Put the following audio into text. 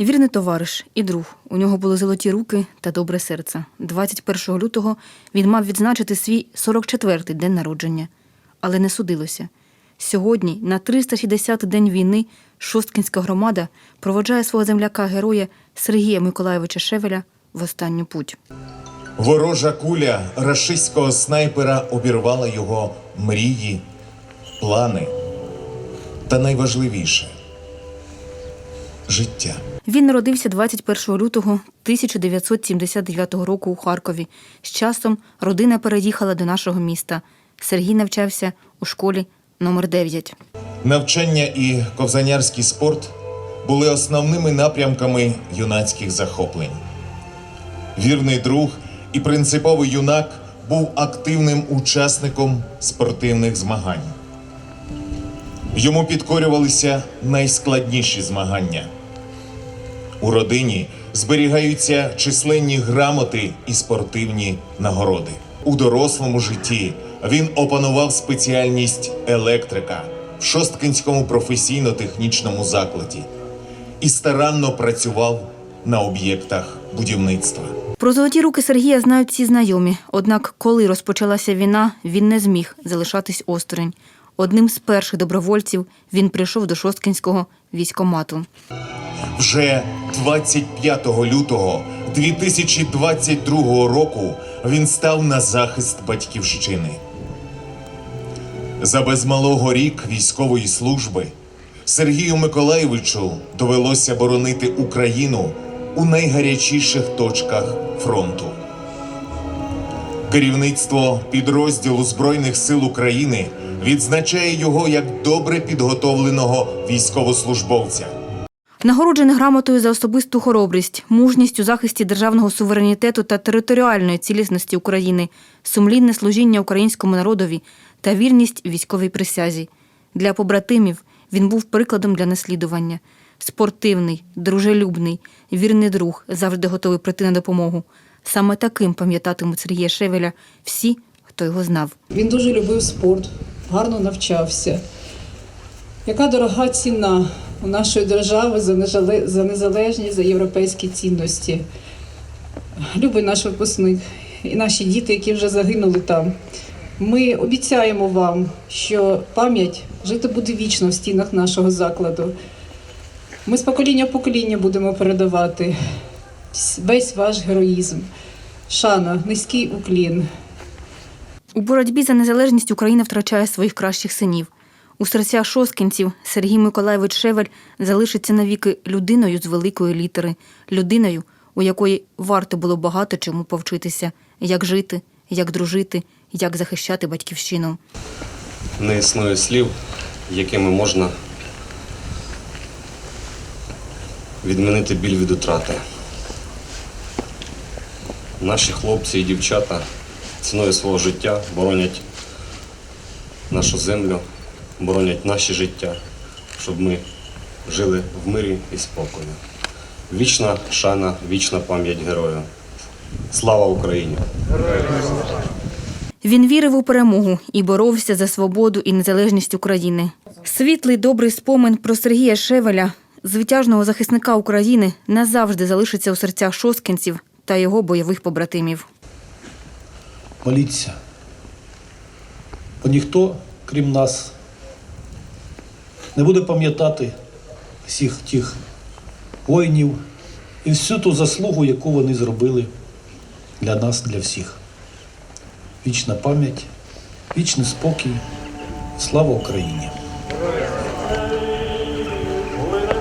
Вірний товариш і друг. У нього були золоті руки та добре серце. 21 лютого він мав відзначити свій 44-й день народження. Але не судилося. Сьогодні, на 360-й день війни, Шосткінська громада проводжає свого земляка-героя Сергія Миколайовича Шевеля в останню путь. Ворожа куля рашистського снайпера обірвала його мрії, плани та найважливіше життя. Він народився 21 лютого 1979 року у Харкові. З часом родина переїхала до нашого міста. Сергій навчався у школі номер 9. Навчання і ковзанярський спорт були основними напрямками юнацьких захоплень. Вірний друг і принциповий юнак був активним учасником спортивних змагань. Йому підкорювалися найскладніші змагання. У родині зберігаються численні грамоти і спортивні нагороди. У дорослому житті він опанував спеціальність електрика в Шосткинському професійно-технічному закладі і старанно працював на об'єктах будівництва. Про золоті руки Сергія знають всі знайомі. Однак, коли розпочалася війна, він не зміг залишатись осторонь. Одним з перших добровольців він прийшов до Шосткінського військомату. Вже 25 лютого 2022 року він став на захист батьківщини. За без малого рік військової служби Сергію Миколаєвичу довелося боронити Україну у найгарячіших точках фронту. Керівництво підрозділу Збройних сил України відзначає його як добре підготовленого військовослужбовця. Нагороджений грамотою за особисту хоробрість, мужність у захисті державного суверенітету та територіальної цілісності України, сумлінне служіння українському народові та вірність військовій присязі. Для побратимів він був прикладом для наслідування. Спортивний, дружелюбний, вірний друг, завжди готовий прийти на допомогу. Саме таким пам'ятатимуть Сергія Шевеля всі, хто його знав. Він дуже любив спорт, гарно навчався. Яка дорога ціна у нашої держави за незалежність, за європейські цінності. Любий наш випускник і наші діти, які вже загинули там. Ми обіцяємо вам, що пам'ять жити буде вічно в стінах нашого закладу. Ми з покоління в покоління будемо передавати весь ваш героїзм. Шана, низький уклін. У боротьбі за незалежність Україна втрачає своїх кращих синів. У серцях шосткінців Сергій Миколайович Шевель залишиться навіки людиною з великої літери, людиною, у якої варто було багато чому повчитися, як жити, як дружити, як захищати батьківщину. Не існує слів, якими можна відмінити біль від утрати. Наші хлопці і дівчата ціною свого життя боронять нашу землю, боронять наші життя, щоб ми жили в мирі і спокої. Вічна шана, вічна пам'ять герою. Слава Україні! Він вірив у перемогу і боровся за свободу і незалежність України. Світлий добрий спомин про Сергія Шевеля, звитяжного захисника України, назавжди залишиться у серцях шосткінців та його бойових побратимів моліться. Бо ніхто, крім нас, не буде пам'ятати всіх тих воїнів і всю ту заслугу, яку вони зробили для нас, для всіх. Вічна пам'ять, вічний спокій, слава Україні! Ми не